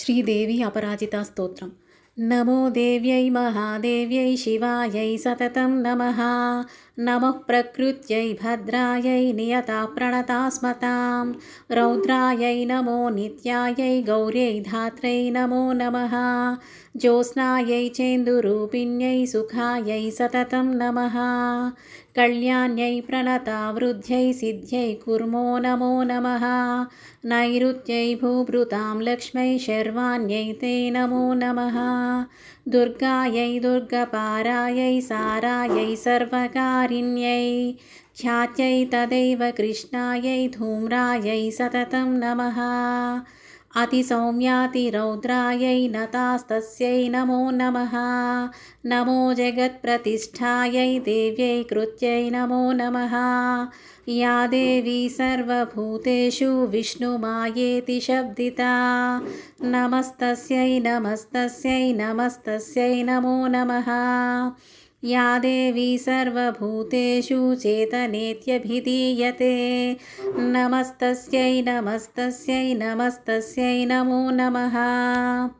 శ్రీదేవి అపరాజిత స్తోత్రం నమో దేవ్యై మహాదేవ్యై శివాయై సతతం నమ నమ ప్రకృత్యై భద్రాయై నియతా ప్రణతాస్మతాం రౌద్రాయై నమో నిత్యాయై గౌర్యై ధాత్రై నమో నమ ज्योत्स्नायै चेन्दुरूपिण्यै सुखायै सततं नमः कल्याण्यै प्रणतावृद्ध्यै सिद्ध्यै कुर्मो नमो नमः नैऋत्यै भूभृतां लक्ष्म्यै शर्वाण्यै ते नमो नमः दुर्गायै दुर्गपारायै सारायै सर्वकारिण्यै ख्यात्यै तदैव कृष्णायै धूम्रायै सततं नमः अतिसौम्यातिरौद्रायै नतास्तस्यै नमो नमः नमो जगत्प्रतिष्ठायै देव्यै कृत्यै नमो नमः या देवी सर्वभूतेषु विष्णुमायेति शब्दिता नमस्तस्यै नमस्तस्यै नमस्तस्यै नमो नमः या देवी सर्वभूतेषु चेतनेत्यभिधीयते। नमस्तस्यै नमस्तस्यै नमस्तस्यै नमो नमः।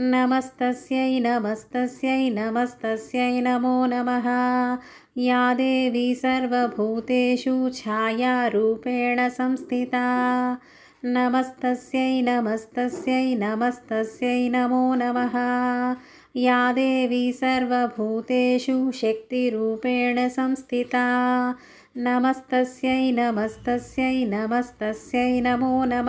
నమస్తస్యై నమస్తస్యై నమస్తస్యై నమో నమ. యా దేవి సర్వభూతేషు ఛాయారూపేణ సంస్థితా. నమస్తస్యై నమస్తస్యై నమస్తస్యై నమో నమ. యా దేవి సర్వభూతేషు శక్తిరూపేణ సంస్థితా. నమస్తస్యై నమస్తస్యై నమస్తస్యై నమో నమ.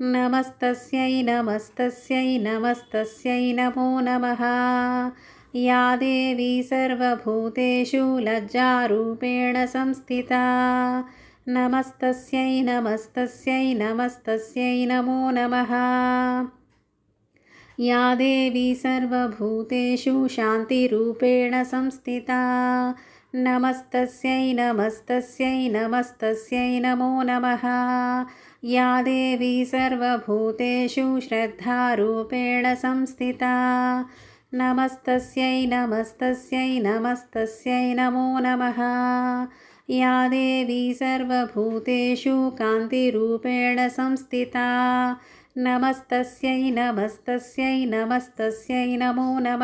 नमस्तस्यै नमस्तस्यै नमस्तस्यै नमो नमः या देवी सर्वभूतेषु लज्जारूपेण संस्थिता नमस्तस्यै नमस्तस्यै नमस्तस्यै नमो नमः या देवी सर्वभूतेषु शान्तिरूपेण संस्थिता నమస్తస్యై నమస్తస్యై నమస్తస్యై నమో నమ యా దేవీ సర్వభూతేషు శ్రద్ధారూపేణ సంస్థితా నమస్తస్యై నమస్తస్యై నమస్తస్యై నమో నమ యా దేవీ సర్వభూతేషు కాంతిరూపేణ సంస్థితా నమస్తస్యై నమస్తస్యై నమస్తస్యై నమో నమ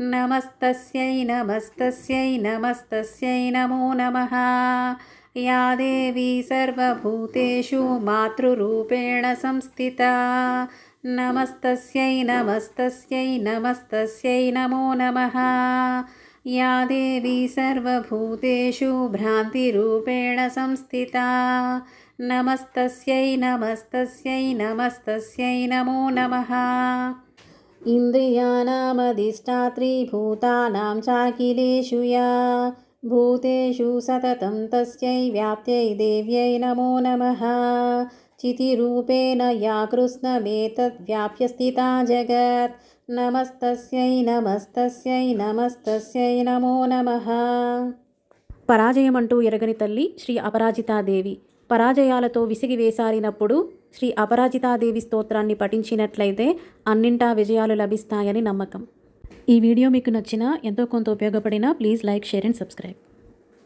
నమస్తస్యై నమస్తస్యై నమస్తస్యై నమో నమ. యా దేవీ సర్వభూతేషు మాతృరూపేణ సంస్థిత. నమస్తస్యై నమస్తస్యై నమస్తస్యై నమో నమ. యా దేవీ సర్వభూతేషు భ్రాంతిరూపేణ సంస్థితా. నమస్తస్యై నమస్తస్యై నమస్తస్యై నమో నమః. इन्द्रियाणामधिष्ठात्री भूतानां चाखिलेषु या भूतेषु सततं तस्यै व्याप्त्यै देव्यै नमो नमः चितिरूपेण या कृष्णमेतद्व्याप्य स्थिता जगत् नमस्तस्यै नमस्तस्यै नमस्तस्यै नमो नमः పరాజయమంటూ ఎరగని తల్లి శ్రీ అపరాజితాదేవి పరాజయాలతో విసిగి వేసారినప్పుడు శ్రీ అపరాజితాదేవి స్తోత్రాన్ని పఠించినట్లయితే అన్నింటా విజయాలు లభిస్తాయని నమ్మకం. ఈ వీడియో మీకు నచ్చినా ఎంతో కొంత ఉపయోగపడినా please like share and subscribe.